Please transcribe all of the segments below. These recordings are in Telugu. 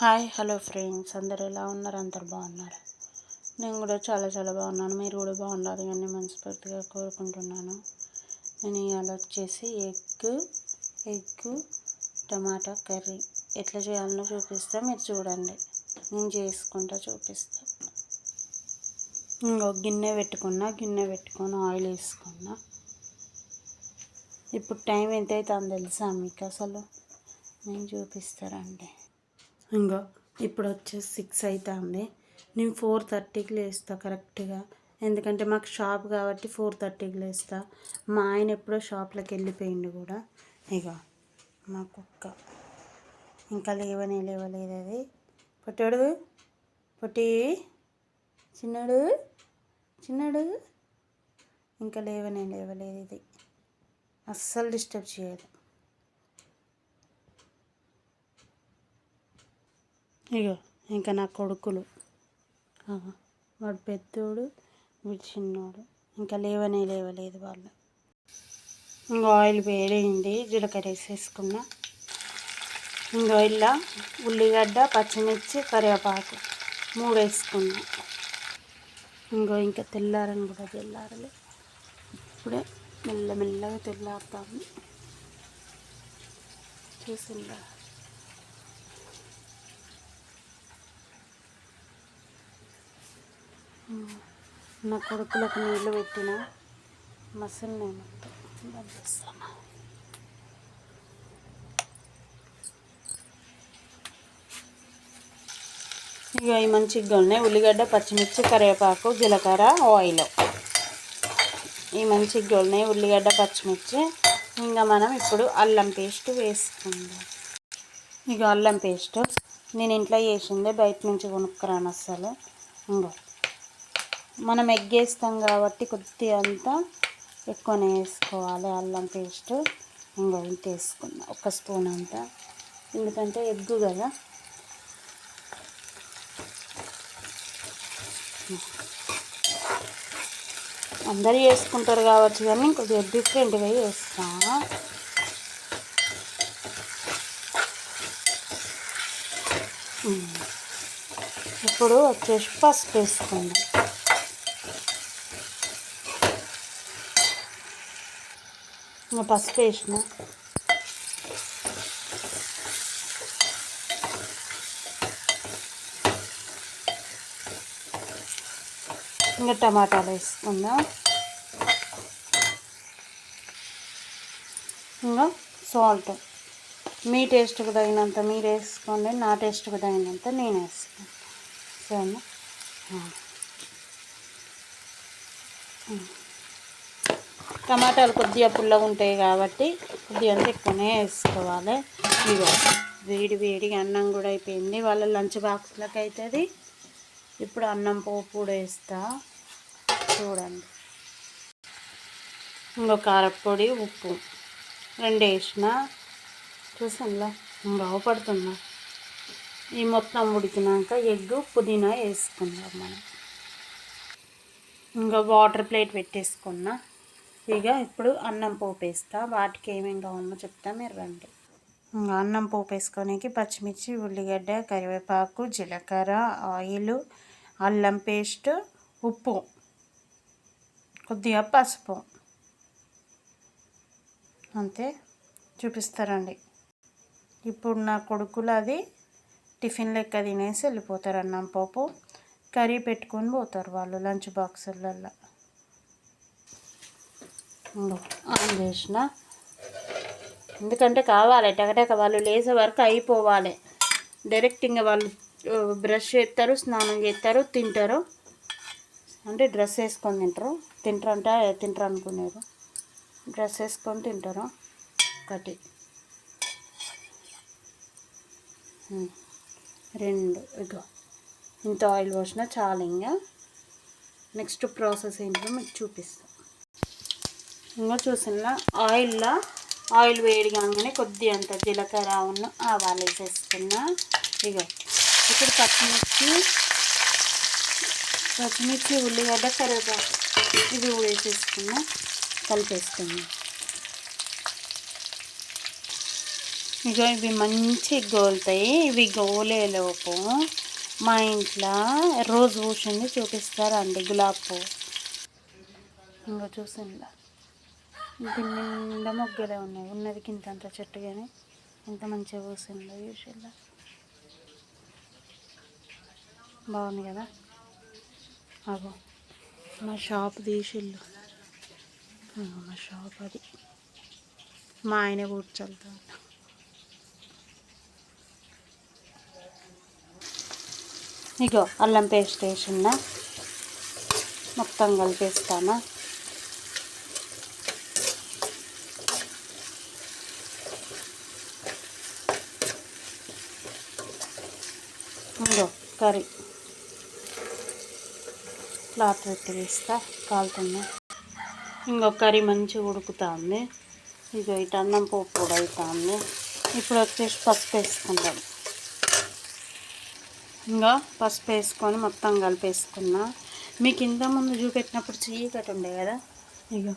Hi hello friends. అందరు ఎలా ఉన్నారు? అందరు బాగున్నారు? నేను కూడా చాలా చాలా బాగున్నాను. మీరు కూడా బాగుండాలి అని మనస్ఫూర్తిగా కోరుకుంటున్నాను. నేను ఇవాళ వచ్చేసి ఎగ్ ఎగ్ టమాటా కర్రీ. ఎట్లా చేయాలనో చూపిస్తా. మీరు చూడండి. నేను చేసుకుంటా చూపిస్తా. ఇంకో గిన్నె పెట్టుకున్నా గిన్నె పెట్టుకొని ఆయిల్ వేసుకున్నా. ఇప్పుడు టైం ఎంత అవుతుందో తెలుసా మీకు అసలు? నేను చూపిస్తారండి ఇంకో ఇప్పుడు వచ్చేసి సిక్స్ అవుతుంది నేను ఫోర్ థర్టీకి లేస్తా కరెక్ట్గా ఎందుకంటే మాకు షాప్ కాబట్టి ఫోర్ థర్టీకి లేస్తా. మా ఆయన ఎప్పుడో షాప్లోకి వెళ్ళిపోయిండు కూడా. ఇక మా కుక్క ఇంకా లేవనే లేవలేదు అది. పొట్టాడు పొట్టి చిన్నాడు చిన్నాడు. ఇంకా లేవనే లేవలేదు ఇది. అస్సలు డిస్టర్బ్ చేయదు. ఇగో ఇంకా నా కొడుకులు. వాడు పెద్దోడు వీడు చిన్నోడు. ఇంకా లేవనే లేవలేదు వాళ్ళు. ఇంకా ఆయిల్ వేడైంది జీలకర్ర వేసేసుకున్నా. ఇంకా ఇలా ఉల్లిగడ్డ పచ్చిమిర్చి కరివేపాకు మూడు వేసుకున్నా. ఇంకో ఇంకా తెల్లారని కూడా తెల్లారలే. ఇప్పుడే మెల్లమెల్లగా తెల్లారుతాము చూసిందా నా కొడుకులకు నీళ్ళు పెట్టిన మసలు నేను చేస్తాను ఇక ఈ మంచిగా ఉన్నాయి ఉల్లిగడ్డ పచ్చిమిర్చి కరివేపాకు జీలకర్ర ఆయిల్. ఈ మంచిగా ఉన్నాయి ఉల్లిగడ్డ పచ్చిమిర్చి ఇంకా మనం ఇప్పుడు అల్లం పేస్ట్ వేసుకుందాం. ఇక అల్లం పేస్ట్. నేను ఇంట్లో చేసిందే బయట నుంచి కొనుక్కురాను అసలు ఇంకా మనం ఎగ్ వేస్తాం కాబట్టి కొద్ది అంతా ఎక్కువనే వేసుకోవాలి అల్లం పేస్ట్ ఇంకా ఇంత వేసుకున్నా ఒక స్పూన్ అంతా. ఎందుకంటే ఎగ్గు కదా. అందరూ వేసుకుంటారు కాబట్టి కానీ కొద్దిగా డిఫరెంట్గా వేస్తా. ఇప్పుడు వచ్చేసి పసుపు వేసుకుందాం. పసుపు వేసిన ఇంకా టమాటాలు వేసుకుందాం ఇంకా సాల్ట్ మీ టేస్ట్కి తగినంత మీరు వేసుకోండి. నా టేస్ట్కి తగినంత నేను వేసుకుంటాను సరేనా? టమాటాలు కొద్దిగా పుల్లగా ఉంటాయి కాబట్టి కొద్దిగా అంత ఎక్కువనే వేసుకోవాలి. ఇగో వేడి వేడిగా అన్నం కూడా అయిపోయింది. వాళ్ళ లంచ్ బాక్స్లకు అవుతుంది ఇప్పుడు అన్నం పోపు కూడా వేస్తా. చూడండి. ఇంకో కారపొడి ఉప్పు. రెండు వేసిన. చూసానులా బాగుపడుతున్నా. ఈ మొత్తం ఉడికినాక ఎగ్ పుదీనా వేసుకుందాం మనం. ఇంకా వాటర్ ప్లేట్ పెట్టేసుకున్నా. ఇక ఇప్పుడు అన్నం పోపు వేస్తా వాటికి ఏమేమి కావాలో చెప్తా మీరు రండి. అన్నం పోపేసుకోనికి పచ్చిమిర్చి ఉల్లిగడ్డ కరివేపాకు జీలకర్ర ఆయిల్ అల్లం పేస్ట్ ఉప్పు కొద్దిగా పసుపు. అంతే. చూపిస్తారండి ఇప్పుడు నా కొడుకులు అది టిఫిన్ లెక్క తినేసి వెళ్ళిపోతారు అన్నం పోపు. కర్రీ పెట్టుకొని పోతారు వాళ్ళు లంచ్ బాక్సులలో ఆన్ చేసిన. ఎందుకంటే కావాలి టకటక వాళ్ళు లేసే వరకు అయిపోవాలి. డైరెక్ట్ ఇంకా వాళ్ళు బ్రష్ చేస్తారు స్నానం చేస్తారు తింటారు. అంటే డ్రెస్ వేసుకొని తింటారు. తింటారు అంటే తింటారు అనుకునేది డ్రెస్ వేసుకొని తింటారు. ఒకటి. రెండు. ఇగో ఇంత ఆయిల్ పోసినా చాలు ఇంకా నెక్స్ట్ ప్రాసెస్ ఏంటో మీకు చూపిస్తాను ఇంకా చూసిన ఆయిల్లో ఆయిల్ వేడి కాగానే కొద్దిగా అంత జీలకర్ర ఉన్న ఆవాలు వేసేస్తున్నా. ఇక ఇప్పుడు పచ్చిమిర్చి పచ్చిమిర్చి ఉల్లిగడ్డ కరివేపాకు ఇవి వేసేసుకున్నా కలిపేసుకున్నాం ఇగో ఇవి మంచి గోలుతాయి. ఇవి గోలేలోపు మా ఇంట్లో రోజు పూసింది చూపిస్తారండి గులాబ్ పువ్వు. ఇంకా చూసిందా? దీని నిండా మొగ్గలే ఉన్నాయి. ఉన్నది కింద అంత చెట్టు కానీ ఎంత మంచిగా పూసిందో యూషల్లా బాగుంది కదా? అగో మా షాప్ తీసిల్లు మా షాప్ అది. మా ఆయనే కూర్చోలుతా ఇగో అల్లం పేస్ట్ వేసిందా? మొత్తం కలిపేస్తామా ఇంకో కర్రీ క్లాత్ పెట్టి వేస్తా కాలుతున్నా. ఇంకొక కర్రీ మంచిగా ఉడుకుతుంది. ఇక ఇటు అన్నం పోపు కూడా అవుతుంది ఇప్పుడు వచ్చేసి పసుపు వేసుకుంటాం. ఇంకా పసుపు వేసుకొని మొత్తం కలిపేసుకున్నా. మీకు ఇంతకుముందు చూపెట్టినప్పుడు చీకటి ఉండే కదా? ఇక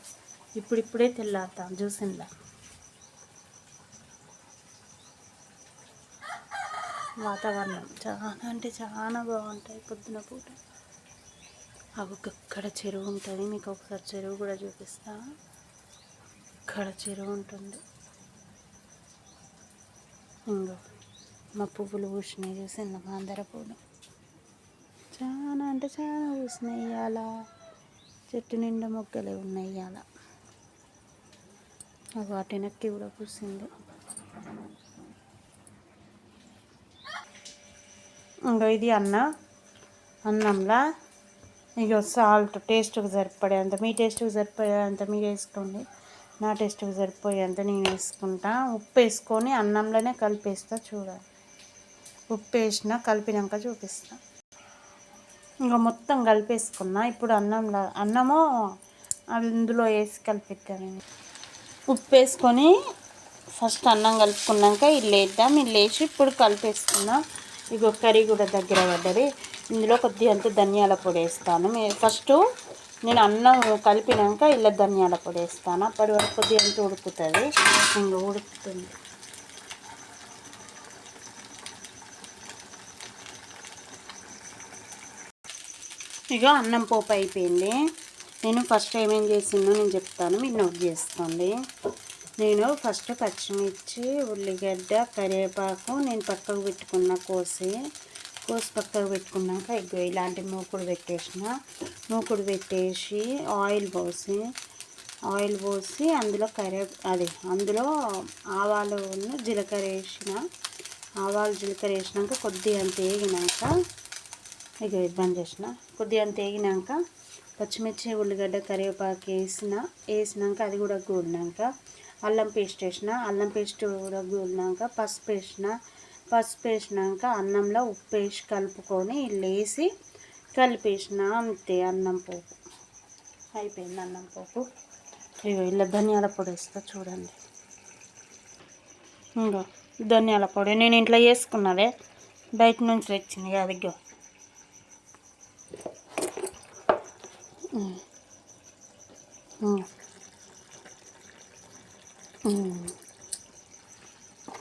ఇప్పుడిప్పుడే తెల్లారుతాం చూసిందా వాతావరణం. చాలా అంటే చాలా బాగుంటాయి పొద్దున పూట. అక్కడ చెరువు ఉంటుంది. మీకు ఒకసారి చెరువు కూడా చూపిస్తా. ఇక్కడ చెరువు ఉంటుంది. ఇంకో మా పువ్వులు పూసినాయి చూసింది మాందర పూలు. చాలా అంటే చాలా పూసినాయి ఇవాళ చెట్టు నిండా మొక్కలే ఉన్నాయి ఇవాళ వాటి వెనక్కి కూడా పూసింది ఇంకా ఇది అన్న. అన్నంలా. ఇక సాల్ట్ టేస్ట్కి సరిపడేంత. మీ టేస్ట్కి సరిపడేంత మీరు వేసుకోండి. నా టేస్ట్కి సరిపోయేంత నేను వేసుకుంటా. ఉప్పు వేసుకొని అన్నంలోనే కలిపేస్తా చూడాలి. ఉప్పు వేసిన కలిపినాక చూపిస్తా. ఇంకా మొత్తం కలిపేసుకున్నా. ఇప్పుడు అన్నంలో. అన్నము అవి ఇందులో వేసి కలిపెట్టాను ఉప్పు వేసుకొని ఫస్ట్ అన్నం కలుపుకున్నాక ఇల్లు వేద్దాం ఇల్లు వేసి ఇప్పుడు కలిపేసుకున్నాం ఇగో కర్రీ కూడా దగ్గర పడ్డది. ఇందులో కొద్దిగా అంత ధనియాల పొడి వేస్తాను. ఫస్ట్ నేను అన్నం కలిపినాక ఇలా ధనియాల పొడి వేస్తాను. అప్పటి వరకు కొద్దిగా అంత ఉడుకుతుంది. ఇంకా ఉడుకుతుంది. ఇక అన్నం పోపు అయిపోయింది. నేను ఫస్ట్ ఏమేం చేసిందో నేను చెప్తాను. మీరు నోట్ చేసుకోండి. నేను ఫస్ట్ పచ్చిమిర్చి ఉల్లిగడ్డ కరివేపాకు నేను పక్కకు పెట్టుకున్న కోసి కోసి పక్కకు పెట్టుకున్నాక ఇగో ఇలాంటి మూకుడు పెట్టేసిన. మూకుడు పెట్టేసి ఆయిల్ పోసి ఆయిల్ పోసి అందులో కరివే అది అందులో ఆవాలు జీలకర్ర వేసిన. ఆవాలు జీలకర్ర వేసినాక కొద్దిగా అంత వేగినాక ఇక ఇబ్బంది చేసిన. కొద్దిగా అంత వేగినాక పచ్చిమిర్చి ఉల్లిగడ్డ కరివేపాకు వేసిన. వేసినాక అది కూడా కూడినాక అల్లం పేస్ట్ వేసిన అల్లం పేస్ట్ కూడా పసుపు వేసిన పసుపు వేసినాక అన్నంలో ఉప్పు వేసి కలుపుకొని లేసి కలిపేసిన అంతే అన్నం పోపు. అయిపోయింది అన్నం పోపు. ఇగో ఇలా ధనియాల పొడి వేస్తా చూడండి. ఇంకో ధనియాల పొడి నేను ఇంట్లో చేసుకున్నదే. బయట నుంచి తెచ్చింది అదిగో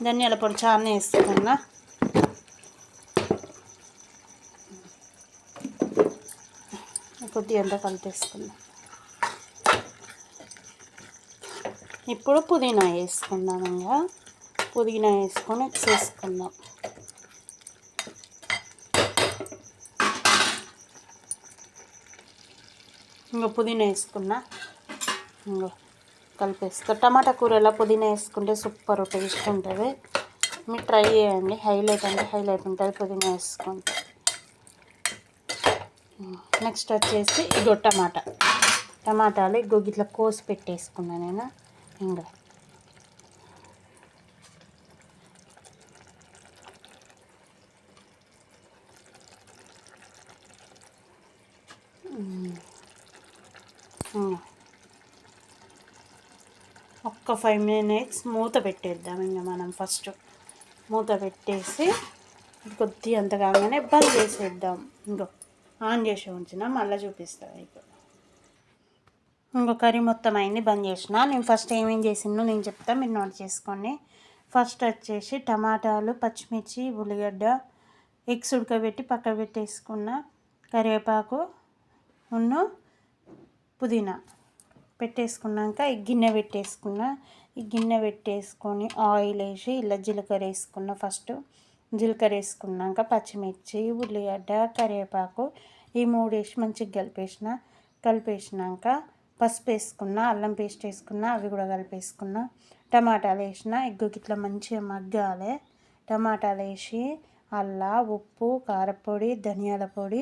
ధనియాల పొడి చాలా వేస్తున్నా కొద్దిగా ఎంత కలిపేసుకుందాం ఇప్పుడు పుదీనా వేసుకుందాం ఇంకా. పుదీనా వేసుకొని చేసుకుందాం ఇంకా పుదీనా వేసుకున్నా. ఇంకో కలిపేస్తా టమాటా కూరలో పుదీనా వేసుకుంటే సూపర్ టేస్ట్ ఉంటుంది. మీరు ట్రై చేయండి. హైలైట్ అంటే హైలైట్ ఉంటుంది పుదీనా వేసుకుంటే. నెక్స్ట్ వచ్చేసి ఇగో టమాటా. టమాటాలు ఇగో ఇట్లా కోసి పెట్టేసుకున్నా నేను. ఇంకా ఒక ఫైవ్ మినిట్స్ మూత పెట్టేద్దాం. ఇంకా మనం ఫస్ట్ మూత పెట్టేసి కొద్ది అంత కాగానే బంద్ చేసేద్దాం. ఇంకో ఆన్ చేసి ఉంచిన మళ్ళీ చూపిస్తాను మీకు. ఇంకో కర్రీ మొత్తం అయింది బంద్ చేసిన. నేను ఫస్ట్ ఏమేం చేసిందో నేను చెప్తా మీరు నోట్ చేసుకోండి. ఫస్ట్ వచ్చేసి టమాటాలు పచ్చిమిర్చి ఉల్లిగడ్డ ఎగ్స్ ఉడకబెట్టి పక్క పెట్టేసుకున్న కరివేపాకు ఉన్న పుదీనా. పెట్టేసుకున్నాక ఈ గిన్నె పెట్టేసుకున్న ఈ గిన్నె పెట్టేసుకొని ఆయిల్ వేసి ఇలా జీలకర్ర వేసుకున్న ఫస్ట్ జీలకర్ర వేసుకున్నాక పచ్చిమిర్చి ఉల్లిగడ్డ కరివేపాకు ఈ మూడు వేసి మంచిగా కలిపేసిన. కలిపేసినాక పసుపు వేసుకున్న అల్లం పేస్ట్ వేసుకున్న అవి కూడా కలిపేసుకున్న. టమాటాలు వేసిన ఎగ్గుకి ఇట్లా మంచిగా మగ్గాలి. టమాటాలు వేసి అల్లా ఉప్పు కారపొడి ధనియాల పొడి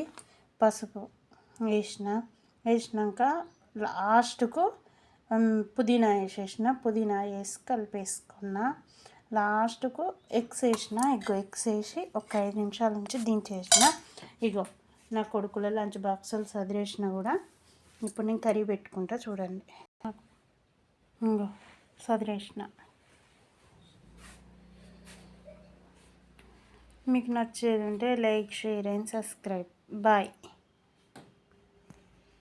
పసుపు వేసిన. వేసినాక లాస్ట్కు పుదీనా వేసేసిన పుదీనా వేసి కలిపేసుకున్న లాస్ట్కు ఎగ్స్ వేసిన ఎగ్ ఎగ్స్ వేసి ఒక ఐదు నిమిషాల నుంచి దించేసిన. ఇగో నా కొడుకుల లంచ్ బాక్సులు చదివేసిన కూడా. ఇప్పుడు నేను కర్రీ పెట్టుకుంటా చూడండి. ఇంకో చదివేసిన మీకు నచ్చేది ఉంటే like share and subscribe. Bye.